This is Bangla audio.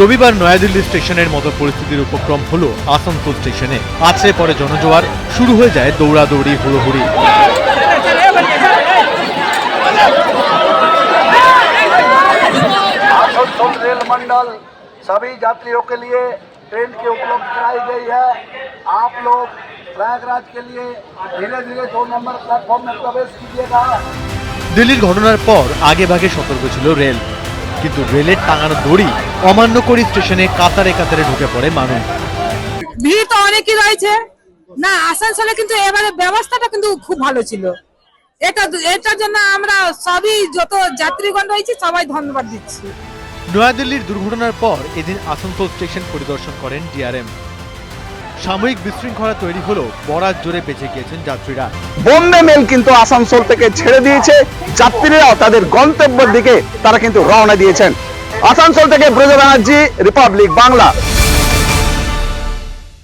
রবিবার নয়াদিল্লি স্টেশনের মতো পরিস্থিতির উপক্রম হলো আসানসোল স্টেশনে আছড়ে পরে জনজোয়ার শুরু হয়ে যায় দৌড়াদৌড়ি হুড়োহুড়ি आसनसोल रेल मंडल सभी यात्रियों के लिए ट्रेन की उपलब्ध कराई गई है आप लोग प्रयागराज के लिए धीरे धीरे दो नंबर प्लेटफॉर्म में प्रवेश कीजिएगा দিল্লির ঘটনার পর আগে ভাগে সতর্ক ছিল রেল কিন্তু রেলের টাঙানো দড়ি অমান্য করে স্টেশনে কাতারে কাতারে ঢুকে পড়ে মানুষ। ভিড় তো অনেকই রয়েছে। না আসানসোলে কিন্তু এবারে ব্যবস্থাটা কিন্তু খুব ভালো ছিল। এটা এটার জন্য আমরা সবই যত যাত্রীগণ রয়েছে সবাই ধন্যবাদ দিচ্ছি। নয়াদিল্লির দুর্ঘটনার পর এদিন আসানসোল স্টেশন পরিদর্শন করেন ডিআরএম। সাময়িক বিশৃঙ্খলা তৈরি হলো বরাত জোরে বেঁচে গিয়েছেন যাত্রীরা। বন্দে মেল কিন্তু আসানসোল থেকে ছেড়ে দিয়েছে। যাত্রীরাও তাদের গন্তব্যের দিকে তারা কিন্তু রওনা দিয়েছেন। আসানসোল থেকে ব্রজ ব্যানার্জি রিপাবলিক বাংলা।